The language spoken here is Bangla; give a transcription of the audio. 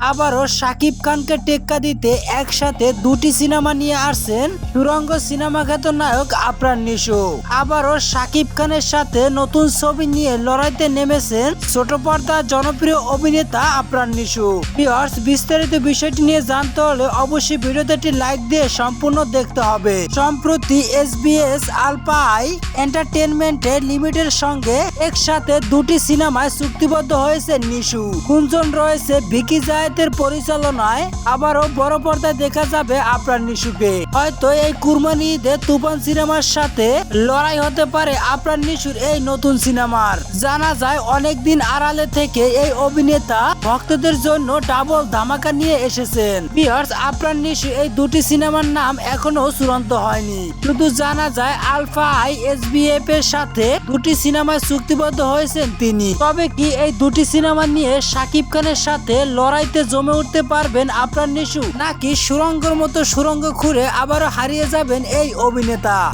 আবারও শাকিব খানকে টেক্কা দিতে একসাথে দুটি সিনেমা নিয়ে আসছেন সুরঙ্গ সিনেমা খ্যাত নায়ক আপ্রাণ নিশু। আবারও শাকিব খানের সাথে নতুন ছবি নিয়ে লড়াইতে নেমেছেন ছোট পর্দার জনপ্রিয় অভিনেতা আপ্রাণ নিশু। ভিউয়ার্স, বিস্তারিত বিষয়টি নিয়ে জানতে হলে অবশ্যই ভিডিওটি লাইক দিয়ে সম্পূর্ণ দেখতে হবে। সম্প্রতি এস এসবিএস আলপাই এন্টারটেনমেন্টের লিমিটেড সঙ্গে একসাথে দুটি সিনেমায় চুক্তিবদ্ধ হয়েছে নিশু। গুঞ্জন রয়েছে ভিকি জায়েতের পরিচালনায় আবারও বড় পর্দায় দেখা যাবে আপ্রাণ নিশুকে। হয়তো এই কুরবানি ঈদে তুফান সিনেমার সাথে লড়াই হতে পারে আপ্রাণ নিশুর এই নতুন সিনেমার। জানা যায় অনেকদিন আড়ালে থেকে এই অভিনেতা ভক্তদের জন্য ডাবল ধামাকা নিয়ে এসেছেন। বিহার্স আপ্রাণ নিশু এই দুটি সিনেমার নাম এখনও চূড়ান্ত হয়নি। শুধু জানা যায় আলফা আই এসবিএফ এর সাথে দুটি সিনেমায় চুক্তিবদ্ধ হয়েছেন তিনি। তবে কি এই দুটি সিনেমা নিয়ে শাকিব খানের সাথে লড়াইতে জমে উঠতে পারবেন আপনার নিশু। নাকি সুরঙ্গের মতো সুরঙ্গ খুঁড়ে আবারও হারিয়ে যাবেন এই অভিনেতা।